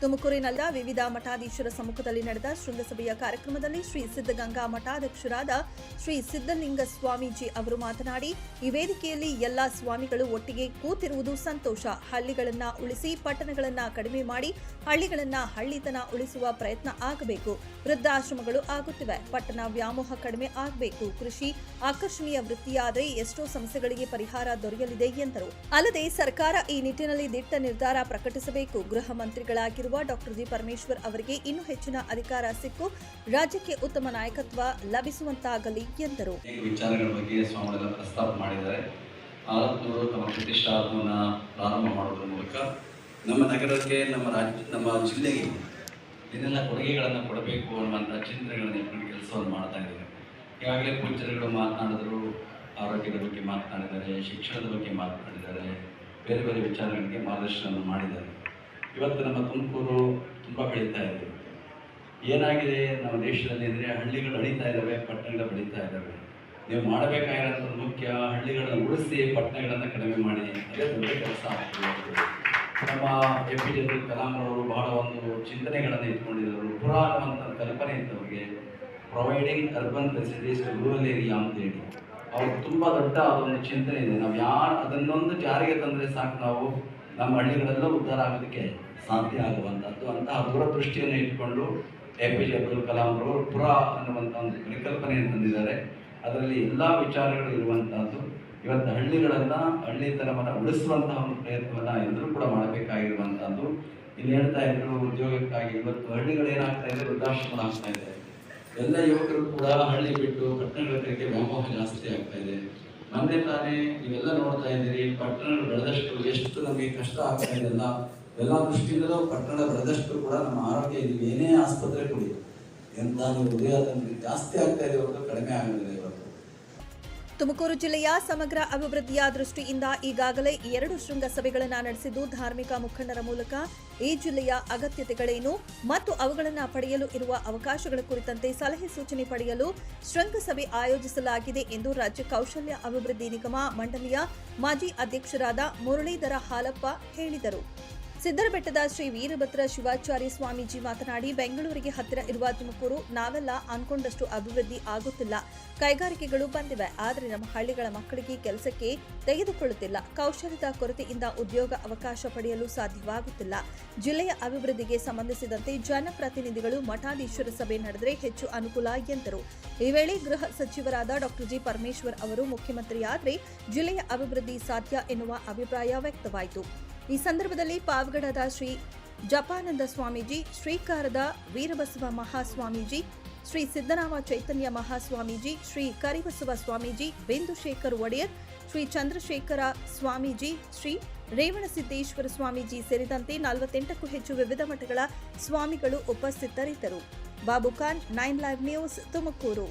ತುಮಕೂರಿನಲ್ಲ ವಿವಿಧ ಮಠಾಧೀಶರ ಸಮ್ಮುಖದಲ್ಲಿ ನಡೆದ ಶೃಂಗಸಭೆಯ ಕಾರ್ಯಕ್ರಮದಲ್ಲಿ ಶ್ರೀ ಸಿದ್ಧಗಂಗಾ ಮಠಾಧ್ಯಕ್ಷರಾದ ಶ್ರೀ ಸಿದ್ಧಲಿಂಗ ಸ್ವಾಮೀಜಿ ಅವರು ಮಾತನಾಡಿ, ಈ ವೇದಿಕೆಯಲ್ಲಿ ಎಲ್ಲಾ ಸ್ವಾಮಿಗಳು ಒಟ್ಟಿಗೆ ಕೂತಿರುವುದು ಸಂತೋಷ. ಹಳ್ಳಿಗಳನ್ನ ಉಳಿಸಿ ಪಟ್ಟಣಗಳನ್ನ ಕಡಿಮೆ ಮಾಡಿ ಹಳ್ಳಿಗಳನ್ನ ಹಳ್ಳಿತನ ಉಳಿಸುವ ಪ್ರಯತ್ನ ಆಗಬೇಕು. ವೃದ್ಧಾಶ್ರಮಗಳು ಆಗುತ್ತಿವೆ. ಪಟ್ಟಣ ವ್ಯಾಮೋಹ ಕಡಿಮೆ ಆಗಬೇಕು. ಕೃಷಿ ಆಕರ್ಷಣೀಯ ವೃತ್ತಿಯಾದರೆ ಎಷ್ಟೋ ಸಮಸ್ಯೆಗಳಿಗೆ ಪರಿಹಾರ ದೊರೆಯಲಿದೆ ಎಂದರು. ಅಲ್ಲದೆ ಸರ್ಕಾರ ಈ ನಿಟ್ಟಿನಲ್ಲಿ ದಿಟ್ಟ ನಿರ್ಧಾರ ಪ್ರಕಟಿಸಬೇಕು. ಗೃಹ ಮಂತ್ರಿಗಳಾಗಿರುವ ಡಾಕ್ಟರ್ ಜಿ ಪರಮೇಶ್ವರ್ ಅವರಿಗೆ ಇನ್ನೂ ಹೆಚ್ಚಿನ ಅಧಿಕಾರ ಸಿಕ್ಕು. ರಾಜ್ಯಕ್ಕೆ ಉತ್ತಮ ನಾಯಕತ್ವ ಲಭಿಸುವಂತಾಗಲಿ ಎಂದರು. ವಿಚಾರಗಳ ಬಗ್ಗೆ ಸ್ವಾಮಿಗಳ ಪ್ರಸ್ತಾಪ ಮಾಡಿದ್ದಾರೆ. ಆಲತ್ನವರು ತಮ್ಮ ಪ್ರತಿಷ್ಠಾಪನ ಪ್ರಾರಂಭ ಮಾಡೋದ್ರ ಮೂಲಕ ನಮ್ಮ ನಗರಕ್ಕೆ, ನಮ್ಮ ರಾಜ್ಯ, ನಮ್ಮ ಜಿಲ್ಲೆಗೆ ಏನೆಲ್ಲ ಕೊಡುಗೆಗಳನ್ನು ಕೊಡಬೇಕು ಅನ್ನುವಂಥ ಚಿಂತನೆಗಳನ್ನು ಇಟ್ಕೊಂಡು ಕೆಲಸವನ್ನು ಮಾಡ್ತಾ ಇದ್ದಾರೆ. ಈಗಾಗಲೇ ಪೂಜ್ಯರುಗಳು ಮಾತನಾಡಿದ್ರು, ಆರೋಗ್ಯದ ಬಗ್ಗೆ ಮಾತನಾಡಿದ್ದಾರೆ, ಶಿಕ್ಷಣದ ಬಗ್ಗೆ ಮಾತನಾಡಿದ್ದಾರೆ, ಬೇರೆ ಬೇರೆ ವಿಚಾರಗಳಿಗೆ ಮಾರ್ಗದರ್ಶನವನ್ನು ಮಾಡಿದ್ದಾರೆ. ಇವತ್ತು ನಮ್ಮ ತುಮಕೂರು ತುಂಬ ಬೆಳೀತಾ ಇದೆ. ಏನಾಗಿದೆ? ನಮ್ಮ ದೇಶದಲ್ಲಿ ಅಂದರೆ ಹಳ್ಳಿಗಳು ಅಳಿತಾ ಇದ್ದಾವೆ ಪಟ್ಟಣಗಳು ಬೆಳೀತಾ ಇದ್ದಾವೆ ನೀವು ಮಾಡಬೇಕಾಗಿರೋ ಮುಖ್ಯ ಹಳ್ಳಿಗಳನ್ನು ಉಳಿಸಿ ಪಟ್ಟಣಗಳನ್ನು ಕಡಿಮೆ ಮಾಡಿ. ಅದೇ ಕೆಲಸ ನಮ್ಮ A P J Abdul Kalam ಅವರು ಬಹಳ ಒಂದು ಚಿಂತನೆಗಳನ್ನು ಇಟ್ಕೊಂಡಿದ್ದರು ಪುರಾಣವಂತ ಕಲ್ಪನೆ ಇತ್ತು ಅವರಿಗೆ providing urban facilities rural area ಅಂತ ಹೇಳಿ. ಅವ್ರಿಗೆ ತುಂಬ ದೊಡ್ಡ ಅದೊಂದು ಚಿಂತನೆ ಇದೆ. ನಾವು ಯಾರು ಅದನ್ನೊಂದು ಜಾರಿಗೆ ತಂದರೆ ಸಾಕು ನಾವು ನಮ್ಮ ಹಳ್ಳಿಗಳೆಲ್ಲ ಉದ್ಧಾರ ಆಗೋದಕ್ಕೆ ಸಾಧ್ಯ ಆಗುವಂಥದ್ದು ಅಂತಹ ದೂರದೃಷ್ಟಿಯನ್ನು ಇಟ್ಕೊಂಡು A P J Abdul Kalam ಅವರು ಪುರ ಅನ್ನುವಂಥ ಒಂದು ಪರಿಕಲ್ಪನೆಯನ್ನು ತಂದಿದ್ದಾರೆ. ಅದರಲ್ಲಿ ಎಲ್ಲ ವಿಚಾರಗಳು ಇರುವಂತಹದ್ದು ಇವತ್ತು ಹಳ್ಳಿಗಳನ್ನು ಹಳ್ಳಿತನವನ್ನು ಉಳಿಸುವಂತಹ ಒಂದು ಪ್ರಯತ್ನವನ್ನು ಎಲ್ಲರೂ ಕೂಡ ಮಾಡಬೇಕಾಗಿರುವಂಥದ್ದು. ಇಲ್ಲಿ ಹೇಳ್ತಾ ಇದ್ರು ಉದ್ಯೋಗಕ್ಕಾಗಿ ಇವತ್ತು ಹಳ್ಳಿಗಳು ಏನಾಗ್ತಾ ಇದೆ ವೃದ್ಧಾಶ್ರಮ ಆಗ್ತಾ ಇದೆ. ಎಲ್ಲ ಯುವಕರು ಕೂಡ ಹಳ್ಳಿ ಬಿಟ್ಟು ಪಟ್ಟಣಗಳ ಕಡೆಗೆ ವ್ಯಾಮೋಹ ಜಾಸ್ತಿ ಆಗ್ತಾ ಇದೆ. ಮೊನ್ನೆ ತಾನೇ ನೀವೆಲ್ಲ ನೋಡ್ತಾ ಇದ್ದೀರಿ, ಪಟ್ಟಣಗಳು ಬೆಳೆದಷ್ಟು ನಮಗೆ ಕಷ್ಟ ಆಗ್ತಾ ಇದೆಲ್ಲ ಎಲ್ಲ ದೃಷ್ಟಿಯಿಂದಲೂ ಪಟ್ಟಣ ಬೆಳೆದಷ್ಟು ಕೂಡ ನಮ್ಮ ಆರೋಗ್ಯ ಏನೇ ಆಸ್ಪತ್ರೆ ಕೊಡಿ ಎಂತ ಹೃದಯ ಜಾಸ್ತಿ ಆಗ್ತಾ ಇದೆ ಕಡಿಮೆ ಇವತ್ತು ತುಮಕೂರು ಜಿಲ್ಲೆಯ ಸಮಗ್ರ ಅಭಿವೃದ್ಧಿಯ ದೃಷ್ಟಿಯಿಂದ ಈಗಾಗಲೇ ಎರಡು ಶೃಂಗಸಭೆಗಳನ್ನು ನಡೆಸಿದ್ದು ಧಾರ್ಮಿಕ ಮುಖಂಡರ ಮೂಲಕ ಈ ಜಿಲ್ಲೆಯ ಅಗತ್ಯತೆಗಳೇನು ಮತ್ತು ಅವುಗಳನ್ನು ಪಡೆಯಲು ಇರುವ ಅವಕಾಶಗಳ ಕುರಿತಂತೆ ಸಲಹೆ ಸೂಚನೆ ಪಡೆಯಲು ಶೃಂಗಸಭೆ ಆಯೋಜಿಸಲಾಗಿದೆ ಎಂದು ರಾಜ್ಯ ಕೌಶಲ್ಯ ಅಭಿವೃದ್ಧಿ ನಿಗಮ ಮಂಡಳಿಯ ಮಾಜಿ ಅಧ್ಯಕ್ಷರಾದ ಮುರಳೀಧರ ಹಾಲಪ್ಪ ಹೇಳಿದರು. ಸಿದ್ದರಬೆಟ್ಟದ ಶ್ರೀ ವೀರಭದ್ರ ಶಿವಾಚಾರ್ಯ ಸ್ವಾಮೀಜಿ ಮಾತನಾಡಿ, ಬೆಂಗಳೂರಿಗೆ ಹತ್ತಿರ ಇರುವ ತುಮಕೂರು ನಾವೆಲ್ಲ ಅನ್ಕೊಂಡಷ್ಟು ಅಭಿವೃದ್ಧಿ ಆಗುತ್ತಿಲ್ಲ. ಕೈಗಾರಿಕೆಗಳು ಬಂದಿವೆ, ಆದರೆ ನಮ್ಮ ಹಳ್ಳಿಗಳ ಮಕ್ಕಳಿಗೆ ಕೆಲಸಕ್ಕೆ ತೆಗೆದುಕೊಳ್ಳುತ್ತಿಲ್ಲ. ಕೌಶಲ್ಯದ ಕೊರತೆಯಿಂದ ಉದ್ಯೋಗ ಅವಕಾಶ ಪಡೆಯಲು ಸಾಧ್ಯವಾಗುತ್ತಿಲ್ಲ. ಜಿಲ್ಲೆಯ ಅಭಿವೃದ್ಧಿಗೆ ಸಂಬಂಧಿಸಿದಂತೆ ಜನಪ್ರತಿನಿಧಿಗಳು ಮಠಾಧೀಶ್ವರ ಸಭೆ ನಡೆದರೆ ಹೆಚ್ಚು ಅನುಕೂಲ ಎಂದರು. ಈ ವೇಳೆ ಗೃಹ ಸಚಿವರಾದ ಡಾಕ್ಟರ್ ಜಿ. ಪರಮೇಶ್ವರ್ ಅವರು ಮುಖ್ಯಮಂತ್ರಿಯಾದರೆ ಜಿಲ್ಲೆಯ ಅಭಿವೃದ್ಧಿ ಸಾಧ್ಯ ಎನ್ನುವ ಅಭಿಪ್ರಾಯ ವ್ಯಕ್ತವಾಯಿತು. ಈ ಸಂದರ್ಭದಲ್ಲಿ ಪಾವಗಡದ ಶ್ರೀ ಜಪಾನಂದ ಸ್ವಾಮೀಜಿ, ಶ್ರೀಕಾರದ ವೀರಬಸವ ಮಹಾಸ್ವಾಮೀಜಿ, ಶ್ರೀ ಸಿದ್ದರಾಮ ಚೈತನ್ಯ ಮಹಾಸ್ವಾಮೀಜಿ, ಶ್ರೀ ಕರಿಬಸವ ಸ್ವಾಮೀಜಿ ಬಿಂದುಶೇಖರ್ ಒಡೆಯರ್, ಶ್ರೀ ಚಂದ್ರಶೇಖರ ಸ್ವಾಮೀಜಿ, ಶ್ರೀ ರೇವಣಸಿದ್ದೇಶ್ವರ ಸ್ವಾಮೀಜಿ ಸೇರಿದಂತೆ ನಲವತ್ತೆಂಟಕ್ಕೂ ಹೆಚ್ಚು ವಿವಿಧ ಮಠಗಳ ಸ್ವಾಮಿಗಳು ಉಪಸ್ಥಿತರಿದ್ದರು. Babu Khan, nine live news Tumakuru.